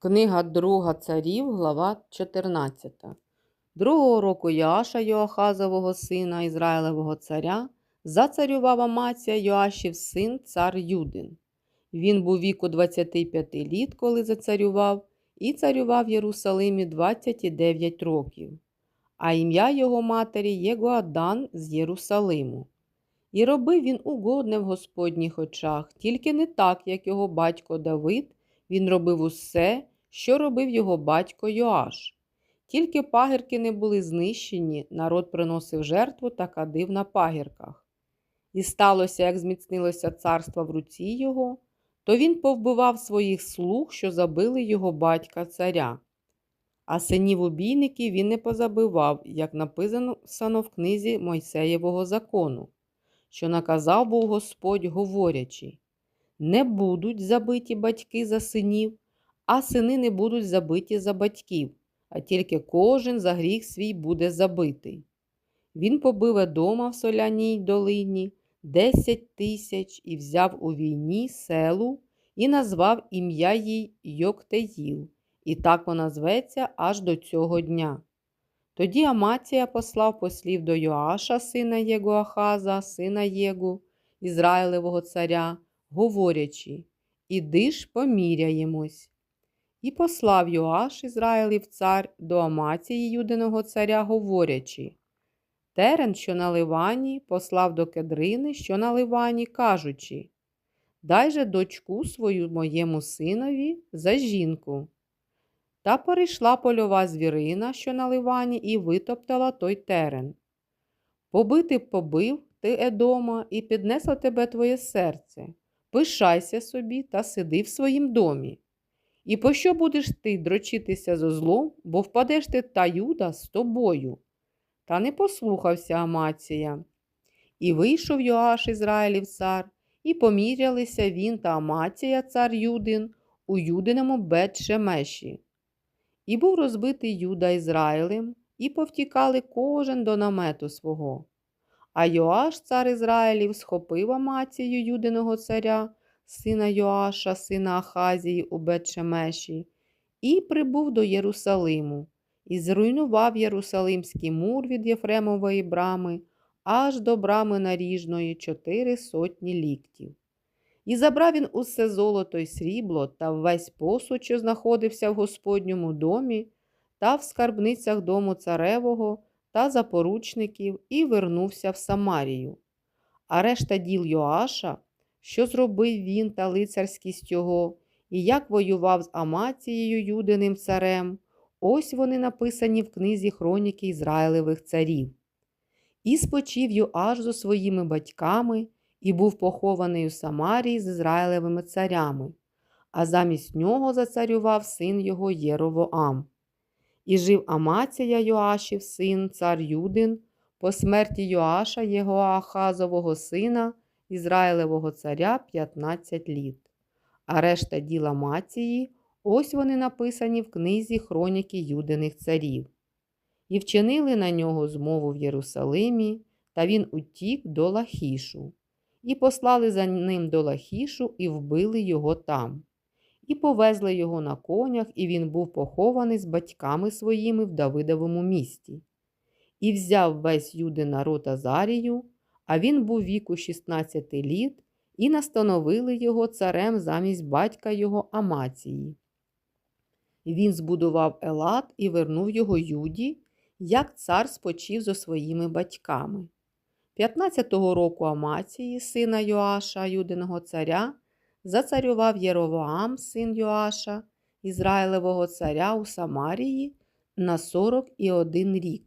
Книга Друга царів, глава 14. Другого року Йоаша Йоахазового сина Ізраїлевого царя зацарював Амація Йоашів син цар Юдин. Він був віку 25 літ, коли зацарював, і царював в Єрусалимі 29 років. А ім'я його матері Єгоадан з Єрусалиму. І робив він угодне в Господніх очах, тільки не так, як його батько Давид, він робив усе, що робив його батько Йоаш. Тільки пагірки не були знищені, народ приносив жертву та кадив на пагірках. І сталося, як зміцнилося царство в руці його, то він повбивав своїх слуг, що забили його батька царя. А синів убійників він не позабивав, як написано в книзі Мойсеєвого закону, що наказав був Господь, говорячи: Не будуть забиті батьки за синів, а сини не будуть забиті за батьків, а тільки кожен за гріх свій буде забитий. Він побив Едома в соляній долині десять тисяч і взяв у війні селу і назвав ім'я їй Йоктеїл, і так вона зветься аж до цього дня. Тоді Амація послав послів до Йоаша, сина Єгоахаза, сина Єгу, Ізраїлевого царя, говорячи Іди ж поміряємось. І послав Йоаш Ізраїлів цар до Амації Юдиного царя, говорячи Терен, що на Ливані, послав до Кедрини, що на Ливані, кажучи Дай же дочку свою моєму синові за жінку. Та перейшла польова звірина, що на Ливані, і витоптала той терен. Побити побив ти Едома, і піднесло тебе твоє серце. Пишайся собі та сиди в своїм домі. І пощо будеш ти дрочитися зо злом, бо впадеш ти та Юда з тобою? Та не послухався Амація. І вийшов Йоаш Ізраїлів цар, і помірялися він та Амація, цар Юдин, у Юдиному Бет-Шемеші. І був розбитий Юда Ізраїлем, і повтікали кожен до намету свого. А Йоаш, цар Ізраїлів, схопив Амацію Юдиного царя, сина Йоаша, сина Ахазії у Бетшемеші, і прибув до Єрусалиму, і зруйнував Єрусалимський мур від Єфремової брами аж до брами наріжної чотири сотні ліктів. І забрав він усе золото й срібло та весь посуд, що знаходився в Господньому домі, та в скарбницях дому царевого та запоручників, і вернувся в Самарію. А решта діл Йоаша, що зробив він та лицарськість його, і як воював з Амацією Юдиним царем, ось вони написані в книзі хроніки Ізраїлевих царів. І спочив Йоаш зо своїми батьками і був похований у Самарії з Ізраїлевими царями, а замість нього зацарював син його Єровоам. І жив Амація Йоашів син, цар Юдин, по смерті Йоаша, його Ахазового сина, Ізраїлевого царя 15 літ. А решта діла Мації, ось вони написані в книзі хроніки Юдиних царів. І вчинили на нього змову в Єрусалимі, та він утік до Лахішу, і послали за ним до Лахішу і вбили його там. І повезли його на конях, і він був похований з батьками своїми в Давидовому місті. І взяв весь юди народ Азарію, а він був віку 16 літ, і настановили його царем замість батька його Амації. Він збудував Елат і вернув його Юді, як цар спочив зо своїми батьками. 15-го року Амації, сина Йоаша, Юдиного царя, зацарював Єровоам, син Йоаша, Ізраїлевого царя у Самарії на 41 рік.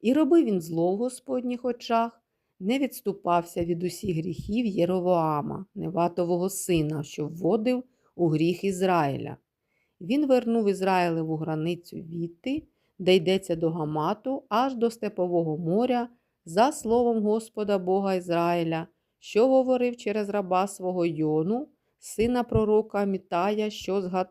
І робив він зло в Господніх очах, не відступався від усіх гріхів Єровоама, Неватового сина, що вводив у гріх Ізраїля. Він вернув Ізраїлеву границю Віти, де йдеться до Гамату, аж до Степового моря, за словом Господа Бога Ізраїля, що говорив через раба свого Йону, сина пророка Мітая, що з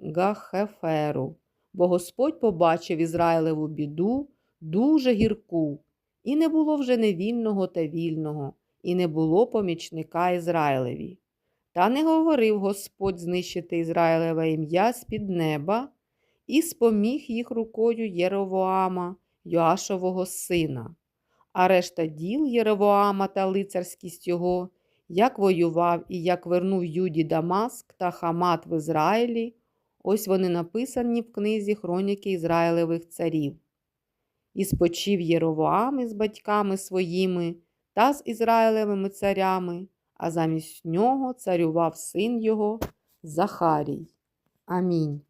Гахеферу. Бо Господь побачив Ізраїлеву біду дуже гірку, і не було вже невільного та вільного, і не було помічника Ізраїлеві. Та не говорив Господь знищити Ізраїлеве ім'я з-під неба і споміг їх рукою Єровоама, Йоашового сина. А решта діл Єровоама та лицарськість його, як воював і як вернув Юді Дамаск та Хамат в Ізраїлі, ось вони написані в книзі Хроніки Ізраїлевих царів. І спочив Єровоам із батьками своїми та з Ізраїлевими царями, а замість нього царював син його Захарій. Амінь.